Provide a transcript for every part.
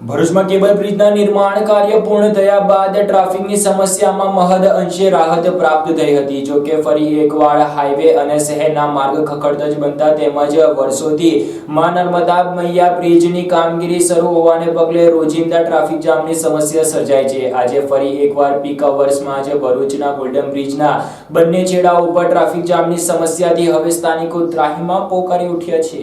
ભરૂચમાં કેબલ બ્રિજના નિર્માણ કાર્ય પૂર્ણ થયા બાદ ટ્રાફિકની સમસ્યામાં મહદ અંશે રાહત પ્રાપ્ત થઈ હતી. જો કે ફરી એકવાર હાઈવે અને શહેરના માર્ગ ખખડધજ બનતા તેમજ વર્ષોથી મા નર્મદા મૈયા બ્રિજની કામગીરી શરૂ હોવાને પગલે રોજિંદા ટ્રાફિક જામની સમસ્યા સર્જાય છે. આજે ફરી એકવાર પીક અવર્સમાં આજે ભરૂચના ગોલ્ડન બ્રિજના બંને છેડા ઉપર ટ્રાફિક જામની સમસ્યાથી હવે સ્થાનિકો ત્રાહીમાં પોકારી ઉઠ્યા છે.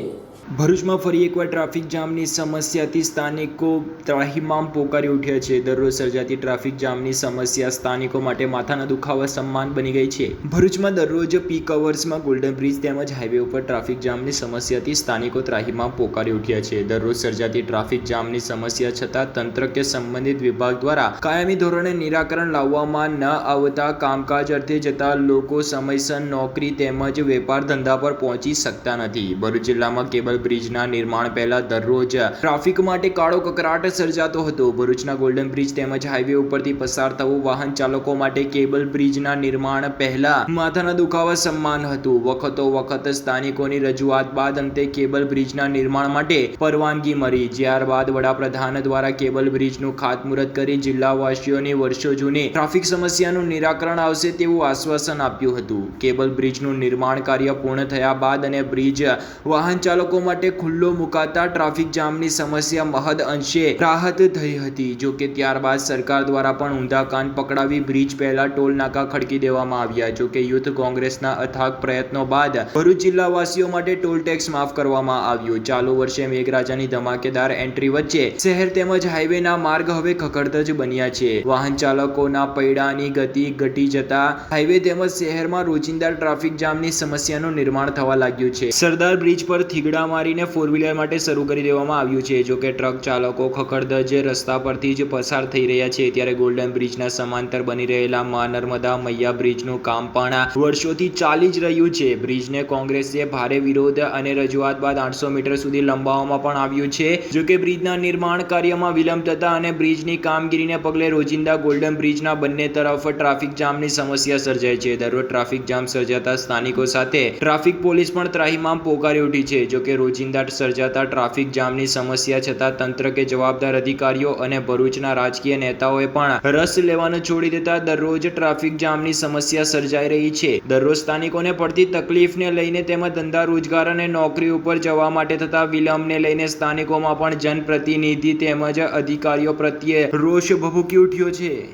ભરૂચમાં ફરી એકવાર ટ્રાફિક જામની સમસ્યાથી સ્થાનિકો ત્રાહિમામ પોકારી ઉઠ્યા છે. દરરોજ સર્જાતી ટ્રાફિક જામની સમસ્યા સ્થાનિકો માટે માથાના દુખાવા સમાન બની ગઈ છે. ભરૂચમાં દરરોજ પીક અવર્સમાં ગોલ્ડન બ્રિજ તેમજ હાઈવે ઉપર ટ્રાફિક જામની સમસ્યાથી સ્થાનિકો ત્રાહિમામ પોકારી ઉઠ્યા છે. દરરોજ સર્જાતી ટ્રાફિક જામની સમસ્યા છતાં તંત્ર કે સંબંધિત વિભાગ દ્વારા કાયમી ધોરણે નિરાકરણ લાવવામાં ન આવતા કામકાજ અર્થે જતા લોકો સમયસર નોકરી તેમજ વેપાર ધંધા પર પહોંચી શકતા નથી. ભરૂચ જિલ્લામાં કેબલ બ્રિજના નિર્માણ પહેલા દરરોજ ટ્રાફિક માટે કાળો કકરાટ સર્જાતો હતો. ભરૂચના ગોલ્ડન બ્રિજ તેમજ હાઈવે ઉપરથી પસાર થવું વાહન ચાલકો માટે કેબલ બ્રિજના નિર્માણ પહેલા માથાના દુખાવા સમાન હતું. વખતો વખત સ્થાનિકોની રજૂઆત બાદ અંતે કેબલ બ્રિજના નિર્માણ માટે પરવાનગી મળી. ત્યારબાદ વડાપ્રધાન દ્વારા કેબલ બ્રિજનું ખાતમુહૂર્ત કરી જિલ્લાવાસીઓની વર્ષો જૂની ટ્રાફિક સમસ્યાનું નિરાકરણ આવશે તેવું આશ્વાસન આપ્યું હતું. કેબલ બ્રિજનું નિર્માણ કાર્ય પૂર્ણ થયા બાદ અને બ્રિજ વાહન ચાલકો માટે ખુલ્લો મુકાતા ટ્રાફિક જામની સમસ્યા મહદ અંશે રાહત થઈ હતી. જો કે ત્યારબાદ સરકાર દ્વારા પણ ઊંધા કાન પકડાવી બ્રિજ પહેલા ટોલ નાકા ખડકી દેવામાં આવ્યા. જો કે યુથ કોંગ્રેસના અથાગ પ્રયત્નો બાદ ભરૂચ જિલ્લાવાસીઓ માટે ટોલ ટેક્સ માફ કરવામાં આવ્યો. ચાલુ વર્ષે મેઘરાજાની ધમાકેદાર એન્ટ્રી વચ્ચે શહેર તેમજ હાઈવેના માર્ગ હવે ખખડધજ બન્યા છે. વાહન ચાલકોના પૈડાની ગતિ ઘટી જતા હાઈવે તેમજ શહેરમાં રોજિંદા ટ્રાફિક જામની સમસ્યાનું નિર્માણ થવા લાગ્યું છે. સરદાર બ્રિજ પર થીગડા મારીને ફોર વ્હીલર માટે શરૂ કરી દેવામાં આવ્યું છે. જો કે ટ્રક ચાલકો ખખડધજ રસ્તા પરથી જ પસાર થઈ રહ્યા છે, ત્યારે ગોલ્ડન બ્રિજના સમાંતર બની રહેલા મા નર્મદા મૈયા બ્રિજનું કામ પણ વર્ષોથી ચાલી જ રહ્યું છે. બ્રિજને કોંગ્રેસે ભારે વિરોધ અને રજૂઆત બાદ આઠસો મીટર સુધી લંબાવવામાં પણ આવ્યું છે. જો કે બ્રિજના નિર્માણ કાર્યમાં વિલંબ થતા અને બ્રિજની કામગીરીને પગલે રોજિંદા ગોલ્ડન બ્રિજના બંને તરફ ટ્રાફિક જામની સમસ્યા સર્જાય છે. દરરોજ ટ્રાફિક જામ સર્જાતા સ્થાનિકો સાથે ટ્રાફિક પોલીસ પણ ત્રાહીમામ પોકારી ઉઠી છે. જો કે રોજિંદા સર્જાતા ટ્રાફિક જામની સમસ્યા છતાં તંત્ર કે જવાબદાર અધિકારીઓ અને ભરૂચના રાજકીય નેતાઓએ પણ રસ લેવાનું છોડી દેતા દરરોજ ટ્રાફિક જામની સમસ્યા સર્જાઈ રહી છે. દરરોજ સ્થાનિકોને પડતી તકલીફને લઈને તેમજ ધંધા, રોજગાર અને નોકરી ઉપર જવા માટે થતા વિલંબને લઈને સ્થાનિકોમાં પણ જનપ્રતિનિધિ તેમજ અધિકારીઓ પ્રત્યે રોષ ભભૂકી ઉઠ્યો છે.